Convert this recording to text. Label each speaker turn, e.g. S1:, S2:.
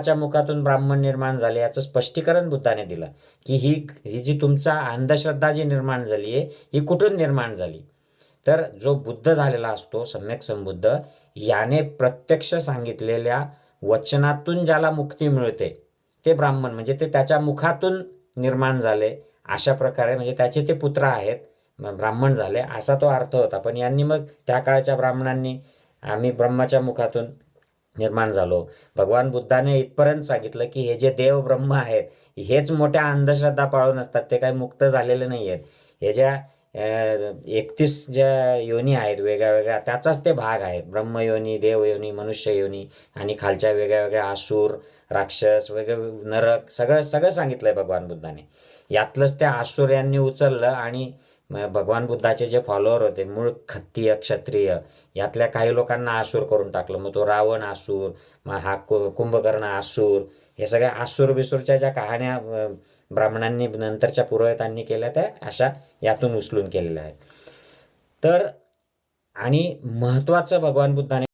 S1: च्या मुखातून ब्राह्मण निर्माण झाले याचं स्पष्टीकरण बुद्धाने दिलं की ही ही जी तुमचा अंधश्रद्धा जी निर्माण झाली आहे ही कुठून निर्माण झाली? तर जो बुद्ध झालेला असतो सम्यक संबुद्ध याने प्रत्यक्ष सांगितलेल्या वचनातून ज्याला मुक्ती मिळते ते ब्राह्मण म्हणजे ते त्याच्या मुखातून निर्माण झाले अशा प्रकारे म्हणजे त्याचे ते पुत्र आहेत ब्राह्मण झाले असा तो अर्थ होता. पण यांनी मग त्या काळच्या ब्राह्मणांनी आम्ही ब्रह्माच्या मुखातून निर्माण झालो. भगवान बुद्धाने इथपर्यंत सांगितलं की हे जे देव ब्रह्म आहेत हेच मोठ्या अंधश्रद्धा पाळून असतात ते काही मुक्त झालेले नाही आहेत हे ज्या एकतीस ज्या योनी आहेत वेगळ्या वेगळ्या त्याचाच ते भाग आहेत. ब्रह्मयोनी देवयोनी मनुष्ययोनी आणि खालच्या वेगळ्या वेगळ्या आसूर राक्षस वेगळे नरक सगळं सगळं सांगितलं आहे भगवान बुद्धाने. यातलंच त्या आसूर यांनी उचललं आणि भगवान बुद्धाचे जे फॉलोअर होते मूळ खत्तीय क्षत्रिय यातल्या काही लोकांना आसूर करून टाकलं. मग तो रावण आसूर मग हा कु- कुंभकर्ण आसूर हे सगळ्या आसूर बिसूरच्या ज्या कहाण्या ब्राह्मणांनी नंतरच्या पुरोहितांनी केल्या त्या अशा यातून उचलून केलेल्या आहेत. तर आणि महत्त्वाचं भगवान बुद्धाने